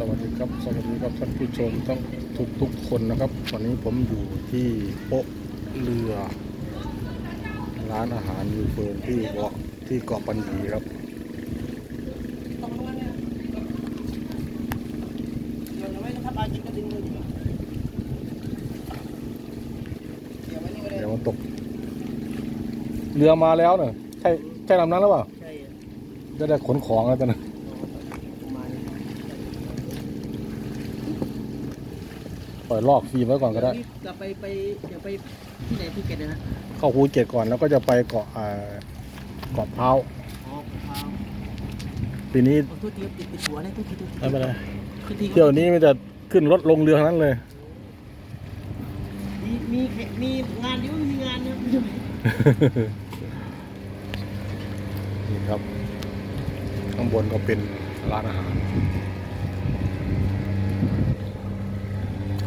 สวัสดีครับสวัสดีครับท่านผู้ชมทั้งทุกทุกๆคนนะครับวันนี้ผมอยู่ที่โป๊ะเรือ ร้านอาหารยูเฟิร์นที่เกาะที่เกาะปัญญีครับเดี๋ยวมันตก เรือมาแล้วเนอะใช่ใช่ลำนั้นหรือเปล่าใช่จะได้ขนของแล้วกันนะประมาณนี้ ปล่อยลอกฟิล์มไว้ก่อนก็ได้ จะไปไปจะไปที่ไหนภูเก็ตนะฮะเข้าภูเก็ตก่อนแล้วก็จะไปเกาะอ่าเกาะพร้าวอ๋อพาวปีนี้ขอโทษทีครับติดติดหัวนะโทษทีโทษทีไม่เป็นไรโทษทีครับเที่ยวนี้มันจะขึ้นรถลงเรือทั้งนั้นเลย มีมีแค่มีงานเดียวไม่มีงานนะไม่ใช่ไหมนี่ครับ ข้างบนก็เป็นร้านอาหาร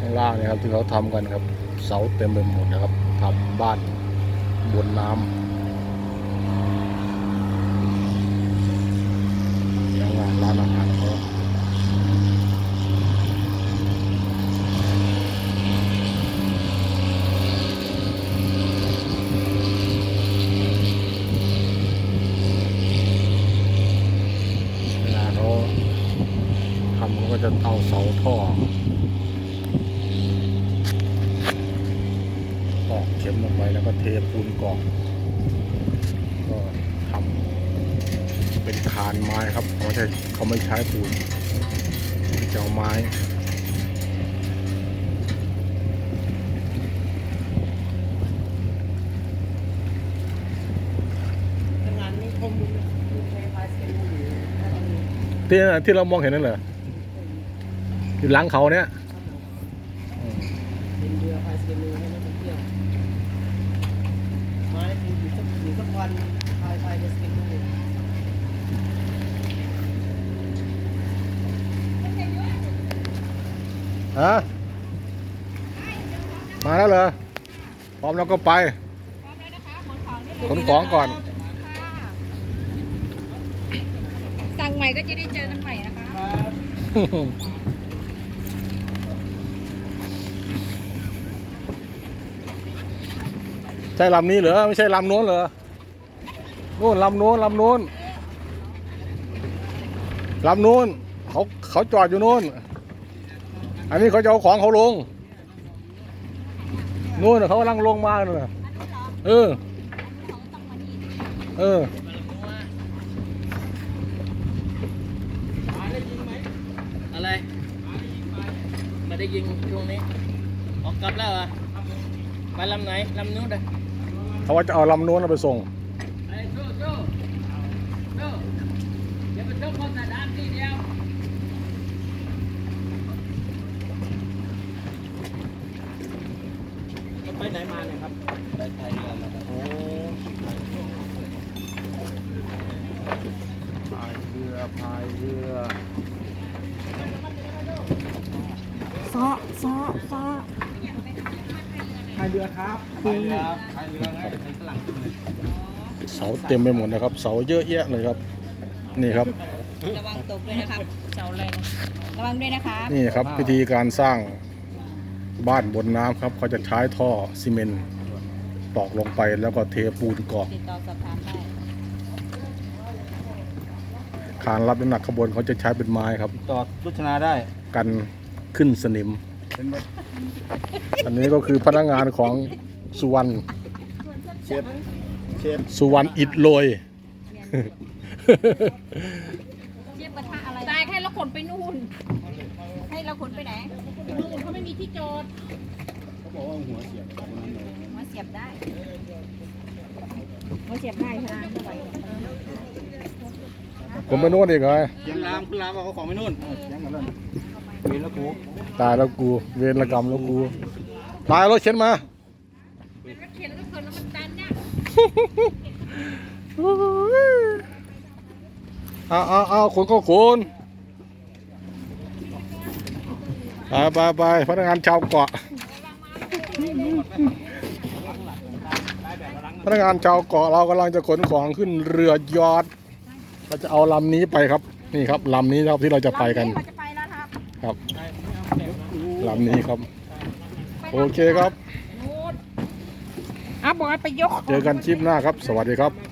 ข้าง ล่างเนี่ยครับที่เขาทำกันครับ เสาเต็มไปหมดนะครับทำบ้านบนน้ำยังงานร้านอาหารเขาเวลาเขาทำเขาก็จะเอาเสาท่อ อกเข็มลงไปแล้วก็เทปูนกรองก็ทำเป็นคานไม้ครับเขาไม่ใช่เขาไม่ใช้ปูนจะเอาไม้ที่ที่เรามองเห็นนั่นเหรออยู่หลังเขาเนี่ยเป็นเรือพายสเกนูให้นักท่องเที่ยวมาได้อยู่สัก อยู่สักวันพายพายสเกนูฮะมาแล้วเหรอพร้อมแล้วก็ไปขนของก่อน สั่งใหม่ก็จะได้เจอกันใหม่นะคะใช่ลำนี้เหรอไม่ใช่ลำโน้นเหรอ นู่นลำโน้นลำโน้นลำโน้นเขาเขาจอดอยู่โน้น อันนี้เขาจะเอาของเขาลงนู่นน่ะเขากำลังลงมาเลยเออ เอออะไรมาได้ยิงช่วงนี้ ออกกลับแล้วเหรอไปลำไหนลำนู้นเลยเขาว่าจะเอาลำโน้นเอาไปส่ง ไอ้โจ้โจ้โจ้อย่าไปชกคนแต่ด้านทีเดียวไปไหนมาเนี่ยครับ ไปไทยเรือมาโอ้ พายเรือ พายเรือซ้อซ้อซ้อพายเรือครับพายเรือพายเรือไงในฝรั่งเลยเสาเต็มไปหมดนะครับ เสาเยอะแยะเลยครับ นี่ครับ ระวังตกด้วยนะครับ เสาแรงระวังด้วยนะคะนี่ครับวิธีการสร้างบ้านบนน้ำครับเขาจะใช้ท่อซีเมนต์ตอกลงไปแล้วก็เทปูนกรอกติดต่อสอบถามได้ คานรับน้ำหนักขางบวนเขาจะใช้เป็นไม้ครับต่อรุชนาได้กันขึ้นสนิม เป็นแบบอันนี้ก็คือพนักงานของสุวรรณเชฟเชฟสุวรรณอิดโรยเทียบกระทะอะไรตายให้เราขนไปนู่น ให้เราขนไปไหนนู่นเขาไม่มีที่จอดเขาบอกว่าหัวเสียบตรงนั้นเลยหัวเสียบได้หัวเสียบได้ใช่ไหม ผมไปโน่นอีกเลยเสียงรามคุณรามบอกเขาของไม่นู่นเสียงกันเลยเวรแล้วกูตายแล้วกู เวรกรรมแล้วกูตายรถเข็นมาก็เขียนแล้วก็ขนแล้วมันดันเนี่ยเอาเอาเอาคนก็คนไปไปไปพนักงานชาวเกาะพนักงานชาวเกาะเรากำลังจะขนของขึ้นเรือยอด เราจะเอาลำนี้ไปครับ นี่ครับลำนี้ครับที่เราจะไปกันเราจะไปแล้วครับครับลำนี้ครับ โอเคครับนู่นเอาบอกให้ไปยก เจอกันคลิปหน้าครับ สวัสดีครับคน